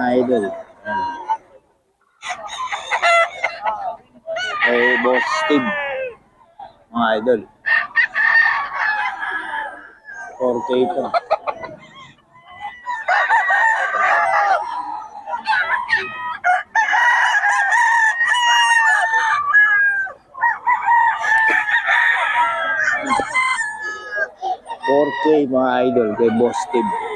mga idol. Ayan. Kay Boss Steve. Mga idol. 4K ito. K mga idol kay Boss Steve.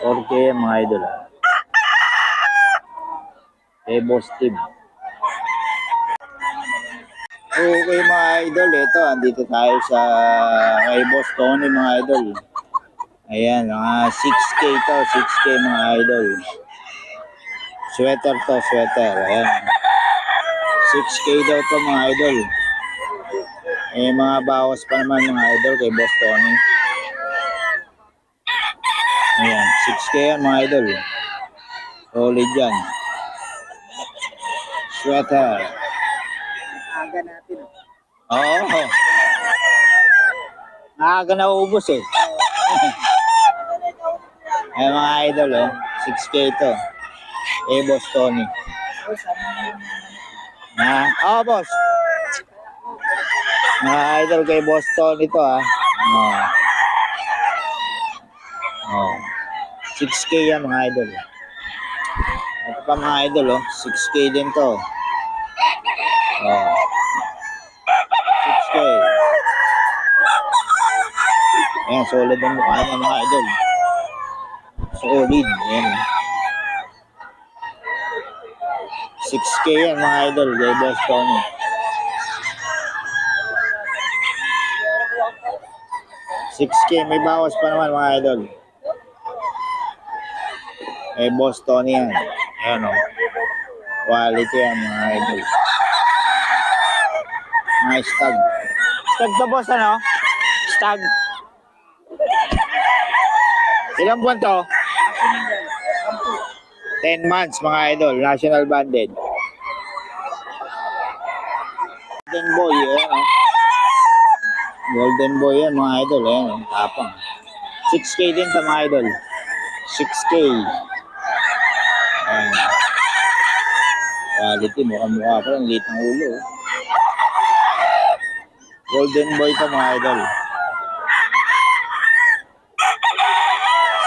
Four K mga idol. Kay Boss Steve. Okay mga idol, ito, andito tayo sa kay Boss Tony mga idol. Ayan, mga 6K to, 6K mga idol. Sweater to, sweater. Ayan. 6K daw to mga idol. Eh, mga bawas pa naman mga idol kay Boss Tony. Ayan, 6K yan mga idol. Solid yan. Sweater. Aga natin. Oo. Nakaka na ubos eh. Ay mga idol oh. 6K to. Eh, boss Tony. Ha? Oo, boss. Mga idol kay boss Tony to ah. Oh. 6K yan mga idol. Ito pa mga idol oh. 6K din to. Oh. 6K. Ayan, solid ang mukha niya mga idol. Solid. Ayan. oh. 6K yan mga idol. Kay Boss Tony. Six K, may bawas pa naman mga idol. Eh, yan. Ayan o. Quality yan mga idol. Mga stag. Stag to boss ano? Stag. Ilang buwan to? 10 months mga idol. National banded. Golden boy. Ayan o. Golden boy yan mga idol. Ayan o. Tapang. 6K din sa mga idol. 6K. Ayan. Quality. Mukha-mukha pa. Ang liit ng ulo. oh. Golden boy to mga idol.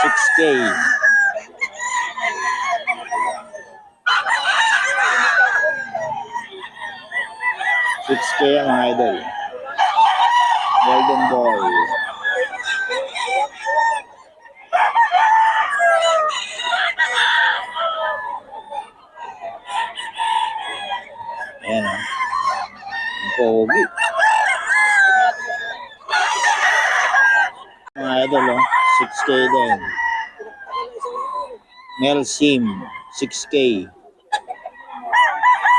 6K. Six K mga idol. Golden boy. Ayan o. Ang pogi. Mga idol o. 6K din. Mel Sim. 6K.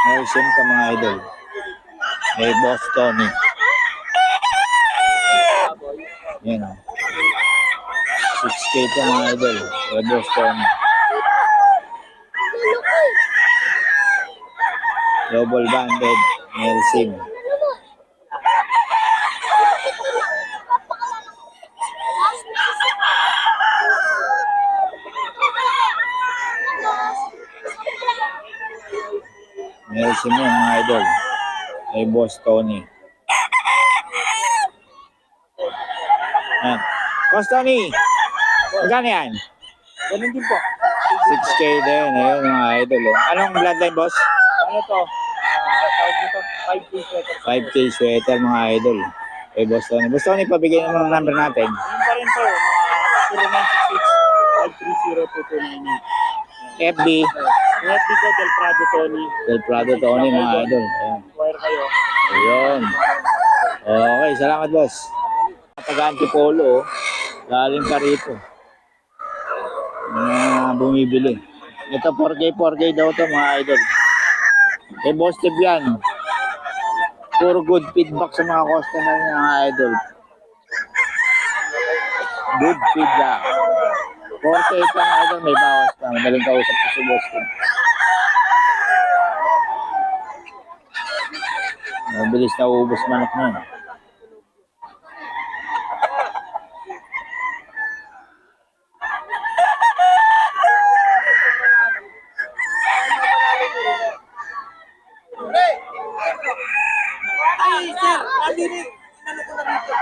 Mel Sim ka mga idol. May boss Tony. Yan o. 6K to mga idol. May boss Tony. Double banded. Mel Sim. Mel Sim yan mga idol. May boss Tony. Yan. Boss Tony! Magkano yan? Ganun din po. 6K din. Ayun mga idol. Oh. Anong bloodline boss? Ano to? Ah, tawag dito, 5 days sweater. 5K sweater mga idol. Kay Boss Tony. Boss Tony, pabigyan mo ng number natin. Yun pa rin po, mga 0966-530-2298. FB, Net dito, Del Prado Tony. Del Prado Tony mga idol. Ayan. Wire kayo. Ayun. Okay, salamat boss. Taga Antipolo, oh. galing ka rito. Mga bumibili. Ito 4K, 4K daw to mga idol. Eh, boss tip yan. Puro good feedback sa mga customer niya, idol. Good feedback. 48 lang, idol. May bawas pa. Madaling kausap ko si boss tip. Mabilis na uubos manok na. Eh. Inano ko na dito.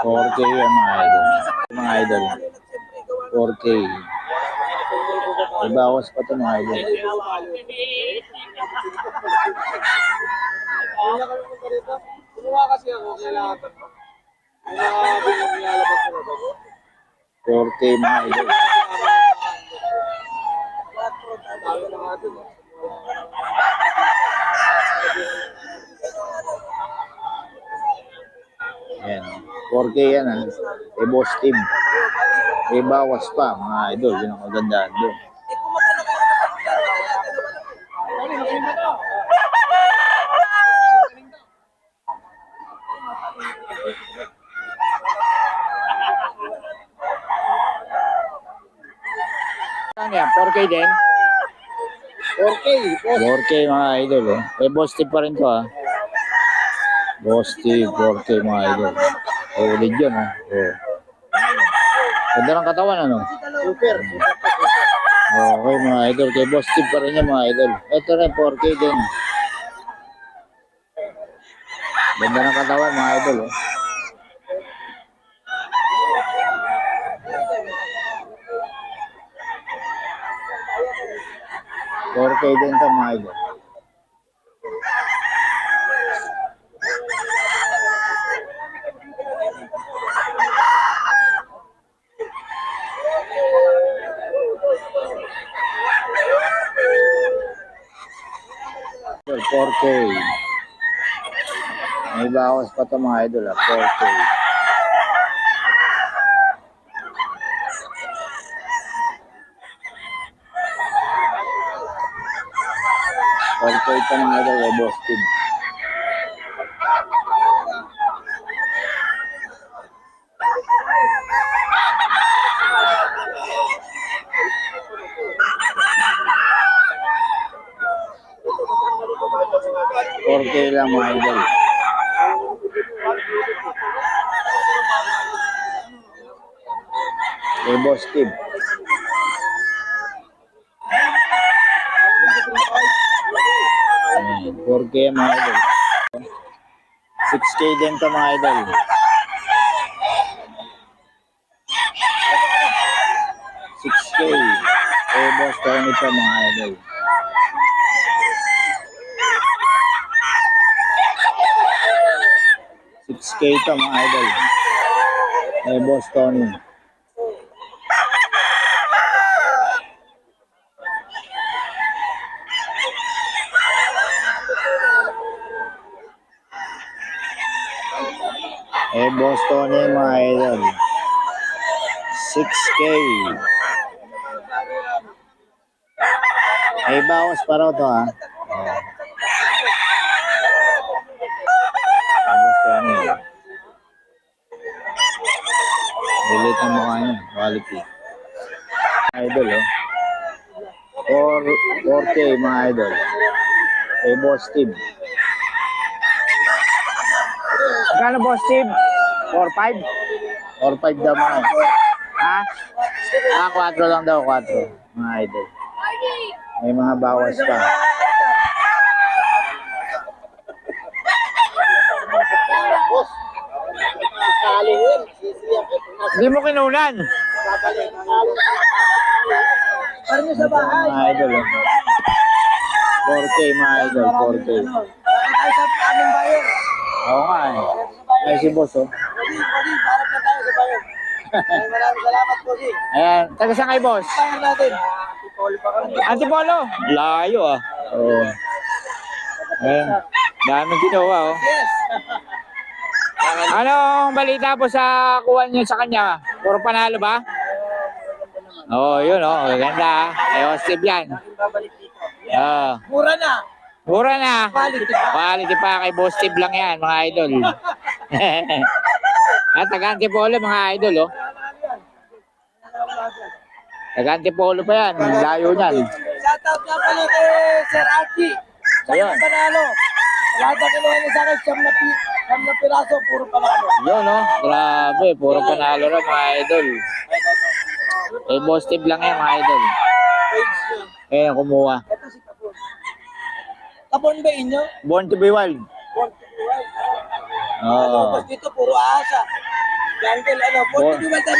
4K yan mga idol. Mga idol. 4K. May bawas pa to mga idol. Kumuha kasi ako, kailangan ba? 4K mga idol. Tayo na nga dun. Yan. 4K yan ha. May boss team. May bawas pa mga idol. Yun ang magandaan doon. Ano yan? 4K din? 4K. 4K mga idol eh. May boss team pa rin to ha. Team, 4K mga idol. Solid yun ha. Oh. Ganda ng katawan ano? Super. Okay mga idol. Kay boss team pa rin yan mga idol. Ito rin 4K din. Ganda ng katawan mga idol oh. K din to mga idol. Idol, 4K. May bawas pa to mga idol ah, 4K. Four K ito mga idol, may boss team. Four K lang mga idol. May boss team. Ayan, 4K yan, mga idol. 6K din to mga idol. Six K. Eh, boss, Tony pa mga idol. To mga idol. Eh, boss, Tony. Eh, boss, Tony mga idol. 6K. May bawas pa raw to ha. Oh. Tapos to ano eh. Lilit ang mukha niya. Quality. Idol oh. 4, 4K mga idol. Kay boss team. Magkano boss team? 4-5? 4-5 daw mga. Ha? Ah, 4 lang daw, 4. Mga idol. May mga bawas pa. Boss. Kali yun. Sisiyak ko. Hindi mo. Babalik. Parang sa bahay. mga idol. oh. 4K mga idol, 4K. Tayo sa aming bayan. Oo nga eh. Ay si boss oh. Pwede. Harap na tayo sa bayan. Ay, maraming salamat po, si. Ayan, taga saan kay boss? Bayan natin. Ipoli pa kami. Antipolo. Layo ah. Oo. Ayan. Daming ginawa oh. Yes. Anong balita po sa kuha niyo sa kanya? Puro panalo ba? Oo, oh, yun oh. Ganda ah. Eh, Steve yan. Oo. Mura na. Mura na. Quality pa. Quality pa kay Boss Steve lang yan, mga idol. At taga Antipolo, mga idol, oh. Taga Antipolo pa yan. Layo niyan. Shoutout nga pala kay Sir Archie. Ayun. Panalo. Lahat na kinuha niya sa akin, siyam na, pi, siyam na piraso, puro panalo. Yun, no? Grabe, puro panalo na mga idol. Eh, boss tip lang yan, mga idol. Eh, kumuha. Ito si Kapon. Kapon ba inyo? Born to be wild. Born to be wild. Ano, Oo. basta dito, puro asa. Jungle, ano, born to be wild, ano,